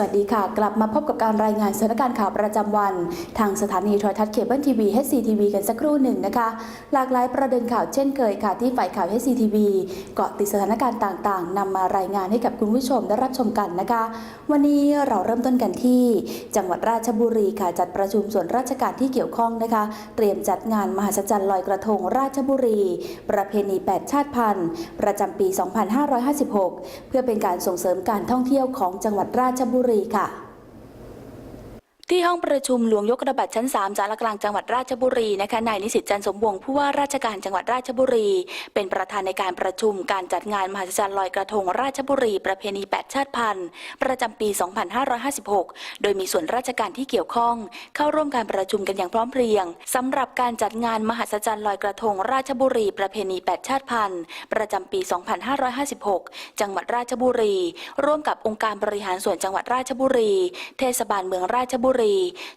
วัสดีค่ะ กลับมาพบกับการรายงานสถานการณ์ข่าวประจำวัน ทางสถานีโทรทัศน์เคเบิลทีวี HCTV กันสักครู่หนึ่งนะคะ หลากหลายประเด็นข่าวเช่นเคยค่ะ ที่ฝ่ายข่าว HCTV เกาะติดสถานการณ์ต่างๆนำมารายงานให้กับคุณผู้ชมได้รับชมกันนะคะ วันนี้เราเริ่มต้นกันที่ จังหวัดราชบุรีค่ะจัดประชุมส่วนราชการที่เกี่ยวข้องนะคะ เตรียมจัดงานมหัศจรรย์ลอยกระทงราชบุรี ประเพณี 8 ชาติพันธุ์ ประจำปี 2556 เพื่อเป็นการส่งเสริมการท่องเที่ยวของจังหวัดราชบุรีค่ะ ที่ห้องประชุมหลวงยกระบัดชั้น3สารกลางจังหวัดราชบุรีนะคะนายนิสิตจันสมวงผู้ว่าราชการจังหวัดราชบุรี เป็นประธานในการประชุมการจัดงานมหัศจรรย์ลอยกระทงราชบุรีประเพณี 8 ชาติพันธุ์ ประจำปี 2556 โดยมีส่วนราชการที่เกี่ยวข้อง เข้าร่วมการประชุมกันอย่างพร้อมเพรียงสำหรับการจัดงานมหัศจรรย์ลอยกระทงราชบุรีประเพณี 8 ชาติพันธุ์ ประจำปี 2556 จังหวัดราชบุรี ร่วมกับองค์การบริหารส่วนจังหวัดราชบุรี เทศบาลเมืองราชบุรี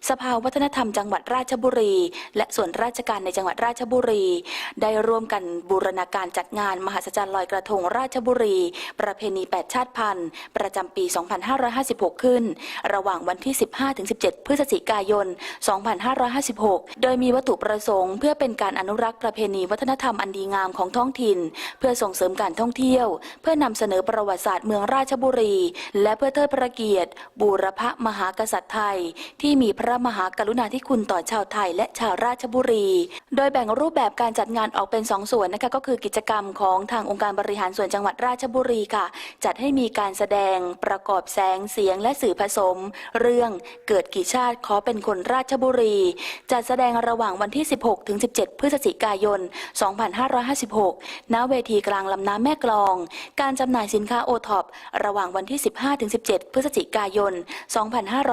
สภาวัฒนธรรมจังหวัดราชบุรี และส่วนราชการในจังหวัดราชบุรี ได้ร่วมกันบูรณาการจัดงานมหัศจรรย์ลอยกระทงราชบุรี ประเพณี8ชาติพันธุ์ ประจำปี 2556 ขึ้น ระหว่างวันที่ 15-17 พฤศจิกายน 2556 โดยมีวัตถุประสงค์ เพื่อเป็นการอนุรักษ์ประเพณีวัฒนธรรมอันดีงามของท้องถิ่น เพื่อส่งเสริมการท่องเที่ยว เพื่อนำเสนอประวัติศาสตร์เมืองราชบุรี และเพื่อเทิดพระเกียรติ บูรพมหากษัตริย์ไทยที่มีพระมหากรุณาธิคุณต่อชาวไทยและชาวราชบุรี โดยแบ่งรูปแบบการจัดงานออกเป็น2ส่วนนะคะก็คือกิจกรรมของทางองค์การบริหารส่วนจังหวัดราชบุรีค่ะ จัดให้มีการแสดงประกอบแสงเสียงและสื่อผสม เรื่องเกิดกี่ชาติขอเป็นคนราชบุรี จัดแสดงระหว่างวันที่ 16 ถึง 17 พฤศจิกายน 2556 ณ เวทีกลางลำน้ำแม่กลอง การจำหน่ายสินค้าโอท็อประหว่างวันที่ 15 ถึง 17 พฤศจิกายน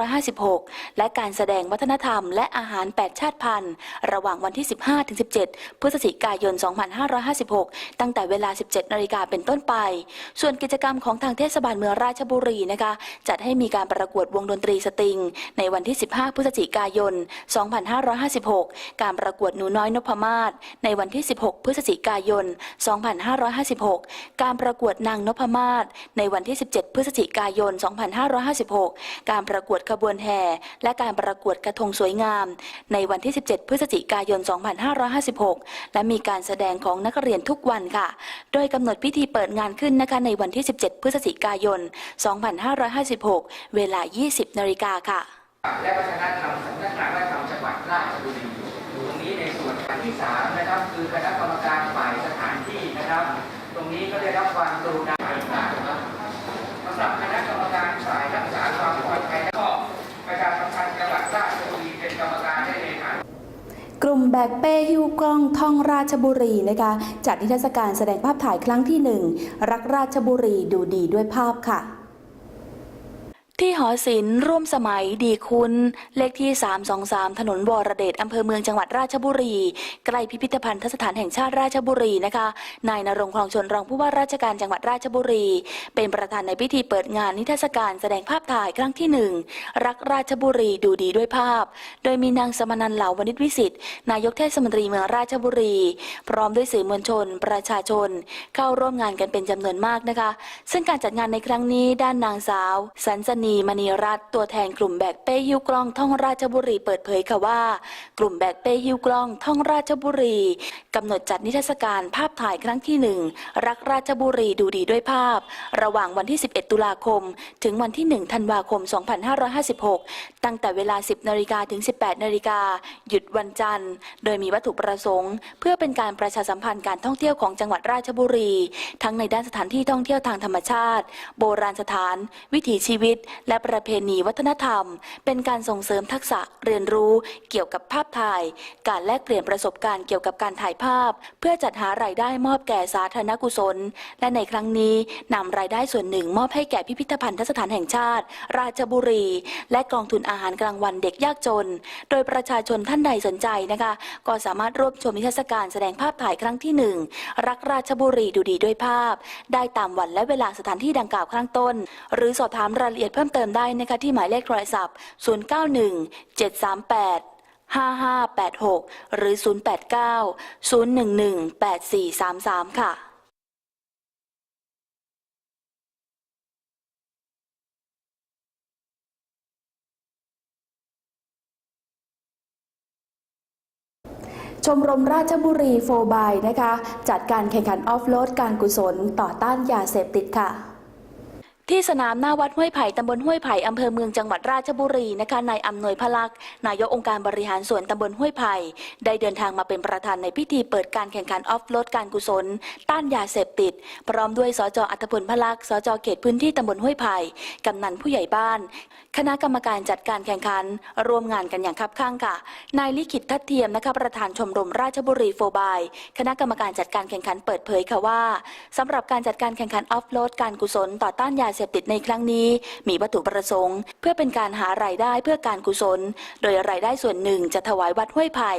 2556และการแสดงวัฒนธรรม และอาหาร 8 ชาติพันธุ์ ระหว่างวันที่ 15ถึง17 พฤศจิกายน 2556 ตั้งแต่เวลา 17 นาฬิกาเป็นต้นไป ส่วนกิจกรรมของทางเทศบาลเมืองราชบุรีนะคะ จัดให้มีการประกวดวงดนตรีสตริง ในวันที่ 15 พฤศจิกายน 2556 การประกวดหนูน้อยนพมาศในวันที่ 16 พฤศจิกายน 2556 การประกวดนางนพมาศในวันที่ 17 พฤศจิกายน 2556 การประกวดขบวนแห่และการประกวดกระทงสวยงาม ในวันที่ 17 พฤศจิกายน 2556 และมีการแสดงของนักเรียนทุกวันค่ะ โดยกำหนดพิธีเปิดงานขึ้นนะคะในวันที่ 17 พฤศจิกายน 2556 เวลา 20 นาฬิกาค่ะ และวัฒนธรรมสำนักงานวัฒนธรรมจังหวัดราชบุรีตรงนี้ในส่วนที่สามนะครับคือคณะกรรมการฝ่ายสถานที่นะครับ ตรงนี้ก็ได้รับความกรุณานะครับสำหรับคณะ กลุ่มแบกเป้ฮิวกล้องท่องราชบุรีนะคะจัดนิทรรศการแสดงภาพถ่ายครั้งที่หนึ่งรักราชบุรีดูดีด้วยภาพค่ะ ที่หอศิลป์ร่วมสมัยดีคุณ เลขที่ 323 ถนนวรเดชอำเภอเมืองจังหวัดราชบุรี ใกล้พิพิธภัณฑสถานแห่งชาติราชบุรีนะคะ นายนรงคลองชนรองผู้ว่าราชการจังหวัดราชบุรี เป็นประธานในพิธีเปิดงานนิทรรศการแสดงภาพถ่ายครั้งที่หนึ่งรักราชบุรีดูดีด้วยภาพ โดยมีนางสมนันเหลาวณิชวิสิทธิ์นายกเทศมนตรีเมืองราชบุรี พร้อมด้วยสื่อมวลชน ประชาชน เข้าร่วมงานกันเป็นจำนวนมากนะคะ ซึ่งการจัดงานในครั้งนี้ด้านนางสาว สันสนีมณีรัตน์ตัวแทนกลุ่มแบกเป้ฮิวกล้องท่องราชบุรีเปิดเผยค่ะว่า กลุ่มแบกเป้ฮิวกล้องท่องราชบุรีกำหนดจัดนิทรรศการภาพถ่ายครั้งที่หนึ่งรักราชบุรีดูดีด้วยภาพ ระหว่างวันที่ 11 ตุลาคม ถึงวันที่ 1 ธันวาคม 2556 ตั้งแต่เวลา 10 นาฬิกาถึง 18 นาฬิกาหยุดวันจันทร์ โดยมีวัตถุประสงค์ เพื่อเป็นการประชาสัมพันธ์การท่องเที่ยวของจังหวัดราชบุรี ทั้งในด้านสถานที่ท่องเที่ยวทางธรรมชาติ โบราณสถาน วิถีชีวิตและประเพณีวัฒนธรรม เป็นการส่งเสริมทักษะเรียนรู้เกี่ยวกับภาพถ่าย การแลกเปลี่ยนประสบการณ์เกี่ยวกับการถ่ายภาพ เพื่อจัดหารายได้มอบแก่สาธารณกุศล และในครั้งนี้นำรายได้ส่วนหนึ่งมอบให้แก่พิพิธภัณฑสถานแห่งชาติ ราชบุรี และกองทุนอาหารกลางวันเด็กยากจน โดยประชาชนท่านใดสนใจนะคะ ก็สามารถร่วมชมนิทรรศการแสดงภาพถ่ายครั้งที่หนึ่งรักราชบุรีดูดีด้วยภาพ ได้ตามวันและเวลาสถานที่ดังกล่าวข้างต้น หรือสอบถามรายละเอียดเพิ่มเติมได้นะคะที่หมายเลขโทรศัพท์ 091 738 5586 หรือ 089 011 8433 ค่ะชมรมราชบุรีโฟบายนะคะ จัดการแข่งขันออฟโรดการกุศลต่อต้านยาเสพติดค่ะ ที่สนามหน้าวัดห้วยไผ่ตำบลห้วยไผ่อำเภอเมืองจังหวัดราชบุรีนะคะนายอำนวยพลักษ์นายกองค์การบริหารส่วนตำบลห้วยไผ่ได้เดินทางมาเป็นประธานในพิธีเปิดการแข่งขันออฟโรดการกุศล ต้านยาเสพติด พร้อมด้วยสจอัตพลพลักษ์สจเขตพื้นที่ตำบลห้วยไผ่กำนันผู้ใหญ่บ้าน คณะกรรมการจัดการแข่งขันร่วมงานกันอย่างคับข้างค่ะนายลิขิตทัดเทียมนะคะประธานชมรมราชบุรีโฟบายคณะกรรมการจัดการแข่งขันเปิดเผยค่ะว่าสำหรับการจัดการแข่งขันออฟโรดการกุศลต่อต้านยาเสพติดในครั้งนี้ มีวัตถุประสงค์ เพื่อเป็นการหารายได้เพื่อการกุศล โดยรายได้ส่วนหนึ่งจะถวายวัดห้วยไผ่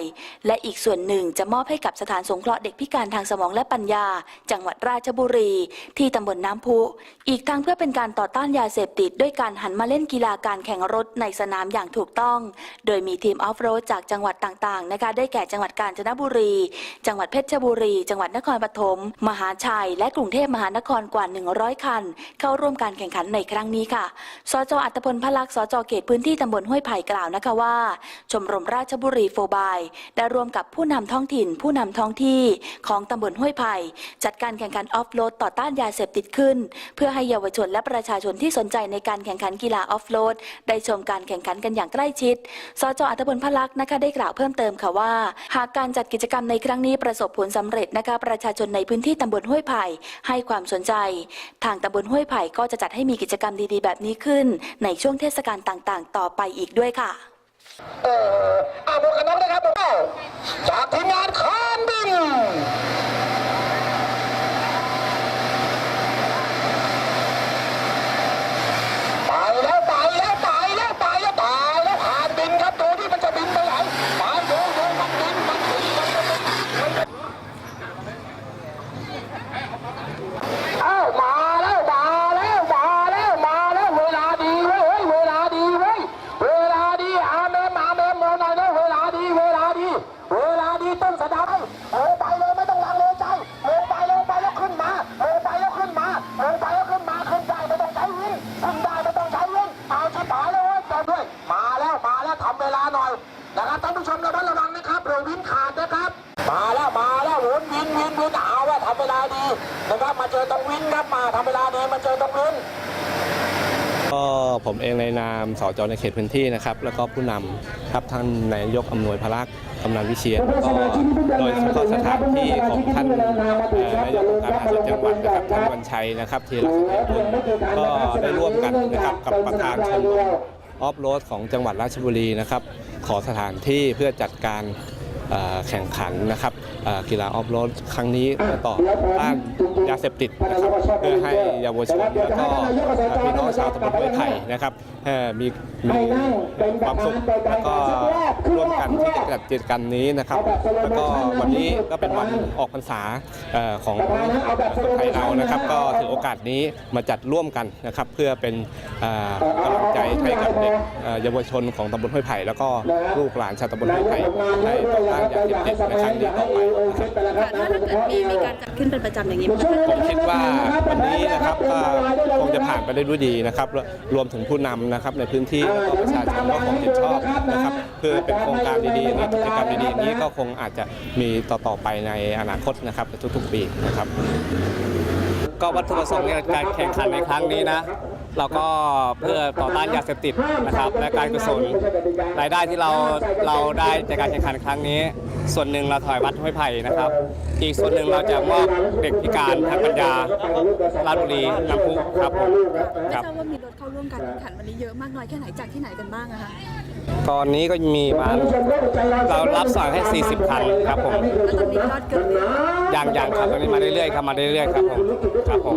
และอีกส่วนหนึ่งจะมอบให้กับสถานสงเคราะห์เด็กพิการทางสมองและปัญญา จังหวัดราชบุรี ที่ตำบลน้ำพุ อีกทั้งเพื่อเป็นการต่อต้านยาเสพติดด้วยการหันมาเล่นกีฬาการแข่งรถในสนามอย่างถูกต้อง โดยมีทีมออฟโรดจากจังหวัดต่างๆนะคะได้แก่จังหวัดกาญจนบุรี จังหวัดเพชรบุรี จังหวัดนครปฐม มหาชัย และกรุงเทพมหานครกว่า 100 คัน เข้าร่วมการแข่งขันในครั้งนี้ค่ะ สจอัตพลพลักษ์สจเขตพื้นที่ตำบลห้วยไผ่กล่าวนะคะว่า ชมรมราชบุรีโฟบาย ได้ร่วมกับผู้นำท้องถิ่น ผู้นำท้องที่ของตำบลห้วยไผ่จัดการแข่งขันออฟโรดต่อต้านยาเสพติดขึ้น เพื่อให้เยาวชนและประชาชนที่สนใจในการแข่งขันกีฬาออฟโรดได้ชมการแข่งขันกันอย่างใกล้ชิด สจอัตพลพลักษ์นะคะได้กล่าวเพิ่มเติมค่ะว่า หากการจัดกิจกรรมในครั้งนี้ประสบผลสำเร็จนะคะประชาชนในพื้นที่ตำบลห้วยไผ่ให้ความสนใจ ทางตำบลห้วยไผ่ก็จะจัดให้มีกิจกรรมดีๆ แบบนี้ขึ้น ในช่วงเทศกาลต่างๆ ต่อไปอีกด้วยค่ะ เอออาหมวกกันน็อกนะครับผมจากทีมงานคานบินไปแล้วไปแล้วไปแล้วไปแล้วไปแล้วคานบินครับดูที่มันจะบินไปไหนไปดูดูมันบินมันบินมันบินมันบินอ้าวมาแล้วมาแล้วมาแล้วมาแล้วเวลาดีเว้ยเฮ้ยเวลาดีเว้ยเวลาดีอาเมมอาเมมเอาหน่อยนะเวลาดีเวลาดี เวลาดีต้นสะเดาเออไปเลยไม่ต้องลังเลใจเออไปเลยไปแล้วขึ้นมาเออไปแล้วขึ้นมาเออไปแล้วขึ้นมาขึ้นได้ไม่ต้องใช้วินขึ้นได้ไม่ต้องใช้วินเอาชิบหายเลยเว้ยจอดด้วย มาแล้วมาแล้วทำเวลาหน่อยนะครับท่านผู้ชมระมัดระวังนะครับเรือวินขาดนะครับ มาแล้วมาแล้วหมุนวินวินวินเอาว่าทำเวลาดีนะครับมาเจอตรงวินครับมาทำเวลาดีมาเจอตรงวิน ก็ผมเองในนามส จในเขตพื้นที่นะครับ แล้วก็ผู้นำครับท่านนายกอำนวยพลักษ์กำนันวิเชียรแล้วก็โดยเฉพาะสถานที่ของท่านนายกองค์การบริหาส่วนจังหวัดนะครับท่านวันชัยนะครับธีรศิลป์กุลก็ได้ร่วมกันนะครับกับประธานชมรมออฟโรดของจังหวัดราชบุรีนะครับ ขอสถานที่เพื่อจัดการ แข่งขันนะครับกีฬาออฟโรดครั้งนี้เพื่อต่อต้านยาเสพติดนะครับเพื่อให้เยาวชนแล้วก็พี่น้องชาวตำบลห้วยไผ่นะครับมีมีความสุขแล้วก็ร่วมกันที่จะจัดกิจกรรมนี้นะครับ แล้วก็วันนี้ก็เป็นวันออกพรรษาของคนไทยเรานะครับ ก็ถือโอกาสนี้มาจัดร่วมกันนะครับ เพื่อเป็นกำลัง ใจให้กับเด็กเอ่อเยาวชนของตำบลห้วยไผ่แล้วก็ลูกหลานชาวตำบลห้วยไผ่ให้ต่อต้านยาเสพติดในครั้งนี้ต่อไปนะครับถ้าเกิดมีมีการจัดขึ้นเป็นประจำอย่างนี้มันก็ผมคิดว่าวันนี้นะครับก็คงจะผ่านไปได้ด้วยดีนะครับรวรวมถึงผู้นำนะครับในพื้นที่แล้วก็ประชาชนก็คงเห็นชอบนะครับเพื่อเป็นโครงการดีๆอย่างนี้กิจกรรมดีๆอย่างนี้ก็คงอาจจะมีต่อๆไปในอนาคตนะครับในทุกๆปีนะครับก็วัตถุประสงค์ในการแข่งขันในครั้งนี้นะ เราก็เพื่อต่อต้านยาเสพติดนะครับและการกุศลรายได้ที่เราเราได้จากการแข่งขันครั้งนี้ ส่วนหนึ่งเราถอยวัดห้วยไผ่นะครับ อีกส่วนหนึ่งเราจะมอบเด็กพิการทางปัญญาลาดบุรีลำพูครับผมไม่คทรับราบว่ามีรถเข้าร่วมการแข่งขันวันนี้เยอะมากน้อยแค่ไหนจากที่ไหนกันบ้างอะคะ ตอนนี้ก็มีมาเรารับสั่งให้ 40 คันครับผมแล้วตอนนี้ยอดเกินอย่างอย่างครับตอนนี้มาเรื่อยๆครับมาเรื่อยๆครับผมครับผม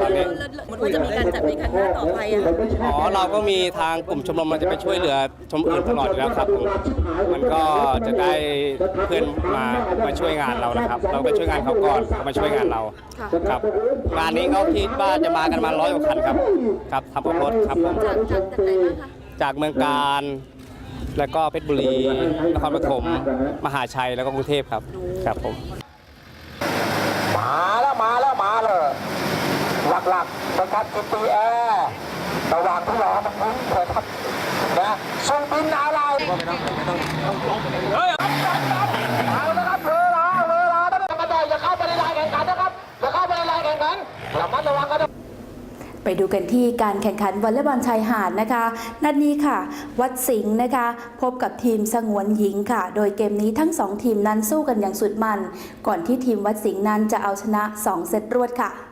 ตอนนี้แล้วสมมติว่าจะมีการจัดในครั้งหน้าต่อไปอะอ๋อเราก็มีทางกลุ่มชมรมมันจะไปช่วยเหลือชมอื่นตลอดอยู่แล้วครับผมมันก็จะได้เพื่อนมามาช่วยงานเรานะครับ เราไปช่วยงานเขาก่อนเขามาช่วยงานเราค่ะครับงานนี้เขาคิดว่าจะมากันมาร้อยกว่าคันครับครับทำรถครับผมจากจากจากไหนบ้างคะจากเมืองการ แล้วก็เพชรบุรีนครปฐมมหาชัยแล้วก็กรุงเทพครับครับผมมาแล้วมาแล้วมาเลยหลักๆนะครับกิปีแอร์ระหว่างที่รอมันพุ่งเถิดครับนะส่งบินอะไร ดูกันที่การแข่งขันวอลเลย์บอลชายหาดนะคะ นัดนี้ค่ะ วัดสิงห์นะคะ พบกับทีมสงวนหญิงค่ะ โดยเกมนี้ทั้งสองทีมนั้นสู้กันอย่างสุดมัน ก่อนที่ทีมวัดสิงห์นั้นจะเอาชนะ 2 เซตรวดค่ะ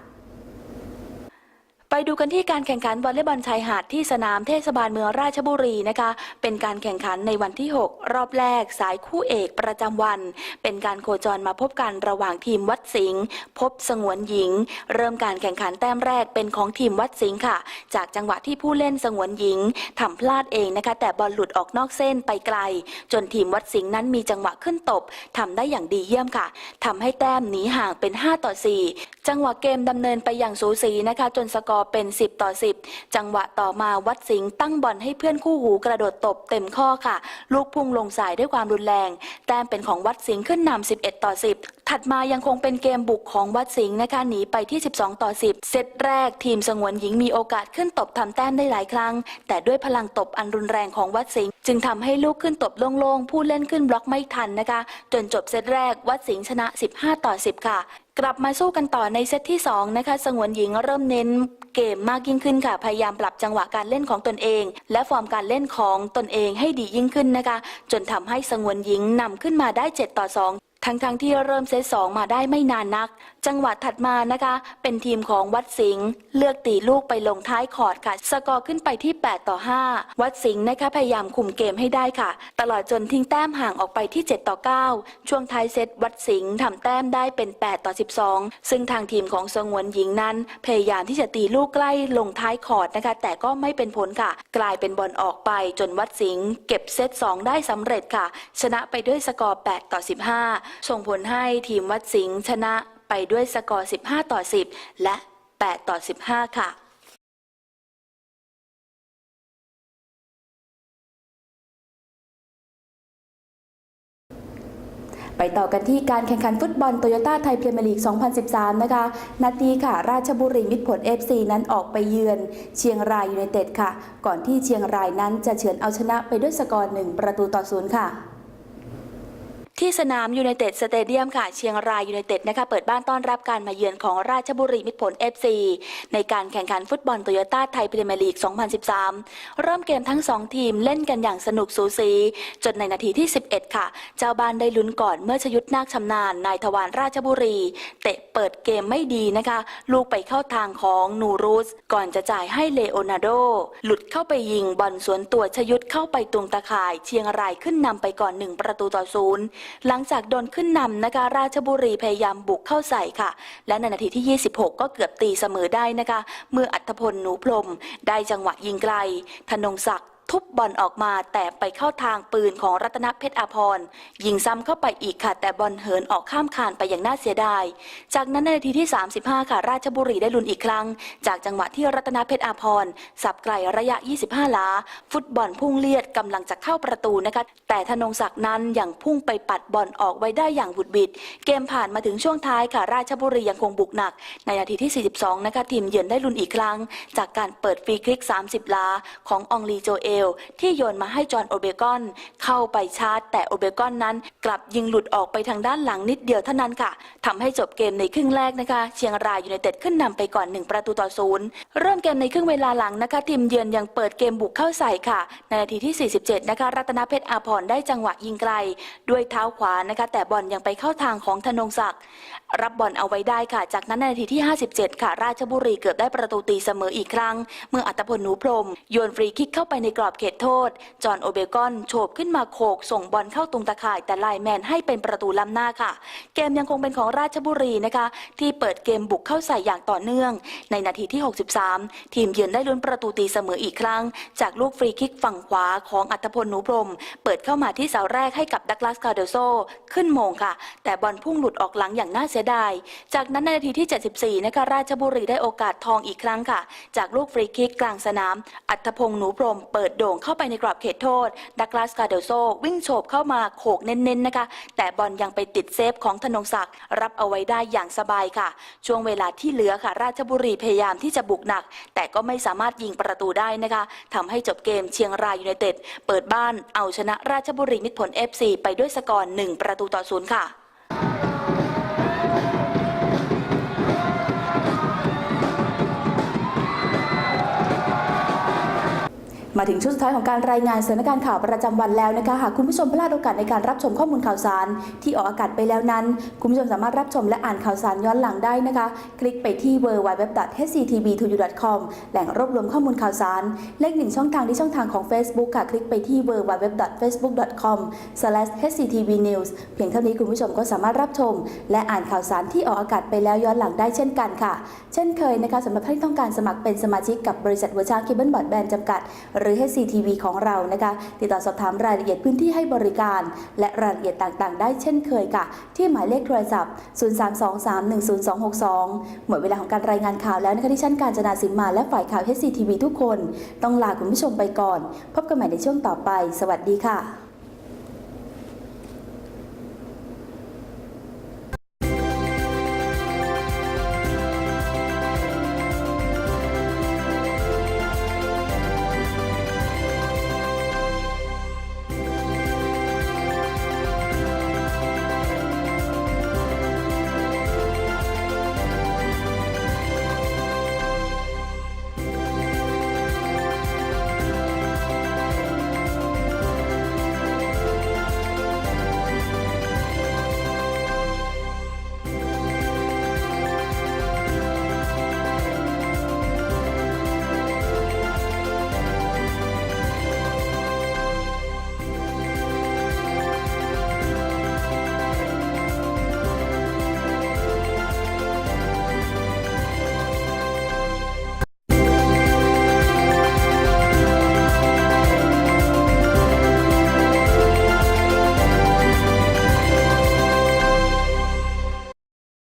ไปดูกันที่การแข่งขันวอลเลย์บอลชายหาดที่สนามเทศบาลเมืองราชบุรีนะคะ เป็นการแข่งขันในวันที่ 6 รอบแรกสายคู่เอกประจำวัน เป็นการโคจรมาพบกันระหว่างทีมวัดสิงห์พบสงวนหญิง เริ่มการแข่งขันแต้มแรกเป็นของทีมวัดสิงห์ค่ะ จากจังหวะที่ผู้เล่นสงวนหญิงทำพลาดเองนะคะ แต่บอลหลุดออกนอกเส้นไปไกล จนทีมวัดสิงห์นั้นมีจังหวะขึ้นตบทำได้อย่างดีเยี่ยมค่ะทำให้แต้มหนีห่างเป็น 5 ต่อ 4 จังหวะเกมดำเนินไปอย่างสูสีนะคะ จนสกอร์เป็น 10 ต่อ 10 จังหวะต่อมาวัดสิงห์ตั้งบอลให้เพื่อนคู่หูกระโดดตบเต็มข้อค่ะ ลูกพุ่งลงสายด้วยความรุนแรง แต้มเป็นของวัดสิงห์ขึ้นนำ11 ต่อ 10ถัดมายังคงเป็นเกมบุกของวัดสิงห์นะคะหนีไปที่ 12 ต่อ 10 เซตแรกทีมสงวนหญิงมีโอกาสขึ้นตบทำแต้มได้หลายครั้ง แต่ด้วยพลังตบอันรุนแรงของวัดสิงห์จึงทำให้ลูกขึ้นตบโล่งๆ ผู้เล่นขึ้นบล็อกไม่ทันนะคะ จนจบเซตแรกวัดสิงห์ชนะ 15 ต่อ 10 ค่ะ กลับมาสู้กันต่อในเซตที่ 2 นะคะ สงวนหญิงเริ่มเน้นเกมมากยิ่งขึ้นค่ะ พยายามปรับจังหวะการเล่นของตนเอง และฟอร์มการเล่นของตนเองให้ดียิ่งขึ้นนะคะ จนทำให้สงวนหญิงนำขึ้นมาได้ 7 ต่อ 2 ทั้งๆทที่เริ่มเซตสองมาได้ไม่นานนักจังหวะถัดมานะคะ เป็นทีมของวัดสิงห์เลือกตีลูกไปลงท้ายคอร์ดค่ะ สกอร์ขึ้นไปที่ 8 ต่อ 5 วัดสิงห์นะคะพยายามคุมเกมให้ได้ค่ะ ตลอดจนทิ้งแต้มห่างออกไปที่ 7 ต่อ 9 ช่วงท้ายเซตวัดสิงห์ทำแต้มได้เป็น 8 ต่อ 12 ซึ่งทางทีมของสงวนหญิงนั้น พยายามที่จะตีลูกใกล้ลงท้ายคอร์ดนะคะ แต่ก็ไม่เป็นผลค่ะ กลายเป็นบอลออกไปจนวัดสิงห์เก็บเซต 2 ได้สำเร็จค่ะ ชนะไปด้วยสกอร์ 8 ต่อ 15 ส่งผลให้ทีมวัดสิงห์ชนะ ไปด้วยสกอร์ 15 ต่อ 10 และ 8 ต่อ 15 ค่ะไปต่อกันที่การแข่งขันฟุตบอลโตโยต้าไทยพรีเมียร์ลีก 2013 นะคะ นัดนี้ค่ะ ราชบุรีมิตรผล FC นั้นออกไปเยือน เชียงรายยูไนเต็ดค่ะ ก่อนที่เชียงรายนั้นจะเฉือนเอาชนะไปด้วยสกอร์ 1 ประตูต่อศูนย์ค่ะ ที่สนามยูไนเต็ดสเตเดียมค่ะเชียงรายยูไนเต็ดนะคะเปิดบ้านต้อนรับการมาเยือนของราชบุรีมิตรผล FC ในการแข่งขันฟุตบอลโตโยต้าไทยพรีเมียร์ลีก 2013 เริ่มเกมทั้ง 2 ทีมเล่นกันอย่างสนุกสูสี จนในนาทีที่ 11 ค่ะ เจ้าบ้านได้ลุ้นก่อนเมื่อชยุทธนาคชำนาญนายทวารราชบุรี เตะเปิดเกมไม่ดีนะคะ ลูกไปเข้าทางของนูรุส ก่อนจะจ่ายให้เลโอนาร์โด หลุดเข้าไปยิงบอลสวนตัวชยุทธเข้าไปตรงตะข่าย เชียงรายขึ้นนำไปก่อนหนึ่งประตูต่อศูนย์หลังจากโดนขึ้นนำนะคะราชบุรีพยายามบุกเข้าใส่ค่ะ และในนาทีที่ 26 ก็เกือบตีเสมอได้นะคะ เมื่ออัธพลหนูพรมได้จังหวะยิงไกลธนงศักดิ์ ทุบบอลออกมาแต่ไปเข้าทางปืนของรัตนเพชรอภรยิงซ้ำเข้าไปอีกค่ะ แต่บอลเหินออกข้ามคานไปอย่างน่าเสียดาย จากนั้นในนาทีที่ 35 ค่ะ ราชบุรีได้ลุ้นอีกครั้ง จากจังหวะที่รัตนเพชรอภรสับไกลระยะ 25หลาฟุตบอลพุ่งเลียดกำลังจะเข้าประตูนะคะ แต่ธนงศักดิ์นั้นยังพุ่งไปปัดบอลออกไว้ได้อย่างบุดบิด เกมผ่านมาถึงช่วงท้ายค่ะ ราชบุรียังคงบุกหนัก ในนาทีที่ 42 นะคะทีมเยือนได้ลุ้นอีกครั้ง จากการเปิดฟรีคลิก 30ลาขององลีโจเอลที่โยนมาให้จอห์นโอเบกอน เข้าไปชาร์จ แต่โอเบกอนนั้น กลับยิงหลุดออกไปทางด้านหลังนิดเดียวเท่านั้นค่ะทำให้จบเกมในครึ่งแรกนะคะ เชียงรายยูไนเต็ดขึ้นนำไปก่อน 1 ประตูต่อศูนย์เริ่มเกมในครึ่งเวลาหลังนะคะทีมเยือนยังเปิดเกมบุกเข้าใส่ค่ะ ในนาทีที่ 47 นะคะ รัตนเพชรอาภรณ์ได้จังหวะยิงไกล ด้วยเท้าขวานะคะ แต่บอลยังไปเข้าทางของธนงศักดิ์ รับบอลเอาไว้ได้ค่ะ จากนั้นในนาทีที่ 57 ค่ะ ราชบุรีเกือบได้ประตูตีเสมออีกครั้ง เมื่ออัตพลหนูพรม โยนฟรีคิกเข้าไปในกรอบเขตโทษ จอห์นโอเบกอนโฉบขึ้นมาโขก ส่งบอลเข้าตรงตะข่าย แต่ไลแมนให้เป็นประตูล้ำหน้าค่ะ เกมยังคงเป็นของราชบุรีนะคะ ที่เปิดเกมบุกเข้าใส่อย่างต่อเนื่อง ในนาทีที่ 63 ทีมเยือนได้ลุ้นประตูตีเสมออีกครั้ง จากลูกฟรีคิกฝั่งขวาของอัตพลหนูพรม เปิดเข้ามาที่เสาแรกให้กับดักลาสคาเดโซขึ้นโมงค่ะ แต่บอลพุ่งหลุดออกหลังอย่างน่าเสียดาย จากนั้นในนาทีที่ 74 นะคะราชบุรีได้โอกาสทองอีกครั้งค่ะ จากลูกฟรีคิกกลางสนาม อัธพงษ์หนูพรม เปิดโด่งเข้าไปในกรอบเขตโทษ ดักลาสกาเดลโซ วิ่งโฉบเข้ามาโขกเน้นๆนะคะ แต่บอลยังไปติดเซฟของธนงศักดิ์รับเอาไว้ได้อย่างสบายค่ะ ช่วงเวลาที่เหลือค่ะ ราชบุรีพยายามที่จะบุกหนัก แต่ก็ไม่สามารถยิงประตูได้นะคะทำให้จบเกมเชียงรายยูไนเต็ดเปิดบ้านเอาชนะราชบุรีมิตรผล FC ไปด้วยสกอร์1ประตูต่อศูนย์ค่ะ มาถึงช่วงสุดท้ายของการรายงานสถานการณ์ข่าวประจำวันแล้วนะคะ หากคุณผู้ชมพลาดโอกาสในการรับชมข้อมูลข่าวสาร ที่ออกอากาศไปแล้วนั้น คุณผู้ชมสามารถรับชมและอ่านข่าวสารย้อนหลังได้นะคะ คลิกไปที่ www.hctv2u.com แหล่งรวบรวมข้อมูลข่าวสาร เลขหนึ่งช่องทางที่ช่องทางของ Facebook ค่ะ คลิกไปที่ www.facebook.com/hctvnews เพียงเท่านี้คุณผู้ชมก็สามารถรับชม และอ่านข่าวสารที่ออกอากาศไปแล้วย้อนหลังได้เช่นกันค่ะ เช่นเคยนะคะสำหรับท่านที่ต้องการสมัครเป็นสมาชิกกับบริษัทหัวชางเคเบิลบอร์ดแบนด์จำกัดหรืือ HCTV ของเรานะคะ ติดต่อสอบถามรายละเอียดพื้นที่ให้บริการ และรายละเอียดต่างๆ ได้เช่นเคยค่ะ ที่หมายเลขโทรศัพท์ 0323102262 หมดเวลาของการรายงานข่าวแล้วนะคะที่ชั้นการจนาสิมมาและฝ่ายข่าว HCTV ทุกคน ต้องลาคุณผู้ชมไปก่อน พบกันใหม่ในช่วงต่อไป สวัสดีค่ะ